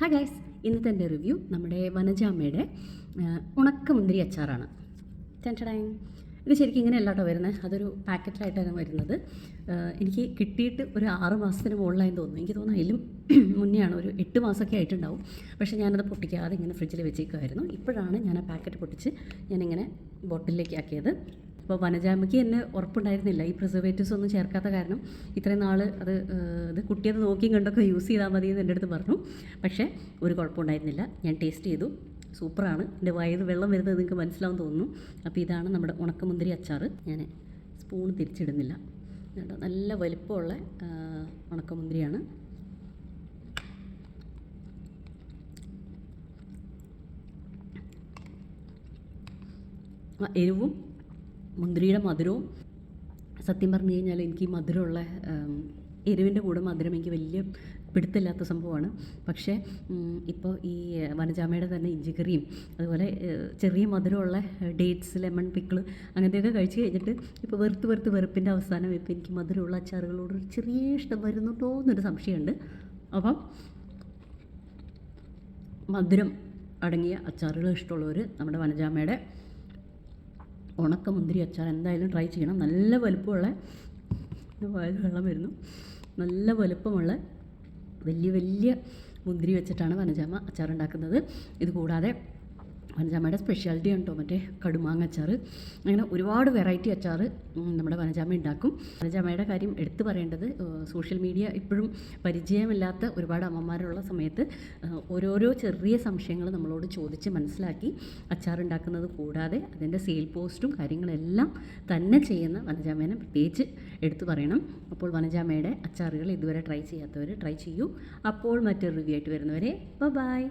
Hi guys ഇന്നത്തെ എന്റെ review നമ്മുടെ വനജാമ്മയുടെ ഉണക്കമുന്തിരി അച്ചാറാണ്. ചാൻചടാങ് ഇത് ശരിക്കും ഇങ്ങനെയല്ല കേട്ടോ വരുന്നത് അതൊരു പാക്കറ്റിലായിട്ടാണ് വരുന്നത്. എനിക്ക് കിട്ടിയിട്ട് ഒരു ആറ് മാസത്തിന് മുകളിലായി തോന്നുന്നു. എനിക്ക് തോന്നുന്നു അതിലും മുന്നെയാണ്. ഒരു എട്ട് മാസമൊക്കെ ആയിട്ടുണ്ടാവും. പക്ഷേ ഞാനത് പൊട്ടിക്കാതെ ഇങ്ങനെ ഫ്രിഡ്ജിൽ വെച്ചേക്കുമായിരുന്നു ഇപ്പോഴാണ് ഞാൻ ആ പാക്കറ്റ് പൊട്ടിച്ച് ഞാനിങ്ങനെ ബോട്ടിലേക്ക് ആക്കിയത്. അപ്പോൾ വനജാമയ്ക്ക് എന്നെ ഉറപ്പുണ്ടായിരുന്നില്ല. ഈ പ്രിസർവേറ്റീവ്സ് ഒന്നും ചേർക്കാത്ത കാരണം ഇത്രയും നാൾ അത് ഇത് കുട്ടിയത് നോക്കിയും കണ്ടൊക്കെ യൂസ് ചെയ്താൽ മതി എന്ന് എന്റെ അടുത്ത് പറഞ്ഞു. പക്ഷേ ഒരു കുഴപ്പമുണ്ടായിരുന്നില്ല. ഞാൻ ടേസ്റ്റ് ചെയ്തു. സൂപ്പറാണ്. എന്റെ വയറ് വെള്ളം വരുന്നത് നിങ്ങൾക്ക് മനസ്സിലാവും തോന്നുന്നു. അപ്പോൾ ഇതാണ് നമ്മുടെ ഉണക്കമുന്തിരി അച്ചാർ ഞാൻ സ്പൂൺ തിരിച്ചിടുന്നില്ല. കേട്ടോ നല്ല വലിപ്പമുള്ള ഉണക്കമുന്തിരിയാണ്. എരിവും മുന്തിരിയുടെ മധുരവും സത്യം പറഞ്ഞു കഴിഞ്ഞാൽ എനിക്ക് ഈ മധുരമുള്ള എരിവിന്റെ കൂടെ മധുരം എനിക്ക് വലിയ പിടുത്തില്ലാത്ത സംഭവമാണ്. പക്ഷേ ഇപ്പോൾ ഈ വനജാമയുടെ തന്നെ ഇഞ്ചിക്കറിയും അതുപോലെ ചെറിയ മധുരമുള്ള ഡേറ്റ്സ് ലെമൺ പിക്കിൾ അങ്ങനത്തെയൊക്കെ കഴിച്ച് കഴിഞ്ഞിട്ട് ഇപ്പോൾ വെറുത്ത് വെറുത്ത് വെറുപ്പിന്റെ അവസാനം ഇപ്പോൾ എനിക്ക് മധുരമുള്ള അച്ചാറുകളോട് ഒരു ചെറിയ ഇഷ്ടം വരുന്നുണ്ടോ എന്നൊരു സംശയമുണ്ട്. അപ്പം മധുരം അടങ്ങിയ അച്ചാറുകൾ ഇഷ്ടമുള്ളവർ നമ്മുടെ വനജാമയുടെ ഉണക്ക മുന്തിരി അച്ചാർ എന്തായാലും ട്രൈ ചെയ്യണം. നല്ല വലുപ്പമുള്ള വായിൽ വെള്ളം വരുന്നു. നല്ല വലുപ്പമുള്ള വലിയ വലിയ മുന്തിരി വെച്ചിട്ടാണ് വനജാമ അച്ചാർ ഉണ്ടാക്കുന്നത് ഇത് കൂടാതെ വനജാമയുടെ സ്പെഷ്യാലിറ്റി കേട്ടോ മറ്റേ കടുമാങ്ങ അച്ചാർ അങ്ങനെ ഒരുപാട് വെറൈറ്റി അച്ചാർ നമ്മുടെ വനജാമ ഉണ്ടാക്കും വനജാമയുടെ കാര്യം എടുത്തു പറയേണ്ടത് സോഷ്യൽ മീഡിയ ഇപ്പോഴും പരിചയമില്ലാത്ത ഒരുപാട് അമ്മമാരുള്ള സമയത്ത് ഓരോരോ ചെറിയ സംശയങ്ങൾ നമ്മളോട് ചോദിച്ച് മനസ്സിലാക്കി അച്ചാർ ഉണ്ടാക്കുന്നത് കൂടാതെ അതിന്റെ സെയിൽ പോസ്റ്റും കാര്യങ്ങളെല്ലാം തന്നെ ചെയ്യുന്ന വനജാമേനെ പ്രത്യേകിച്ച് എടുത്തു പറയണം. അപ്പോൾ വനജാമയുടെ അച്ചാറുകൾ ഇതുവരെ ട്രൈ ചെയ്യാത്തവർ ട്രൈ ചെയ്യൂ. അപ്പോൾ മറ്റൊരു റിവ്യൂ ആയിട്ട് വരുന്നവരെ ബൈ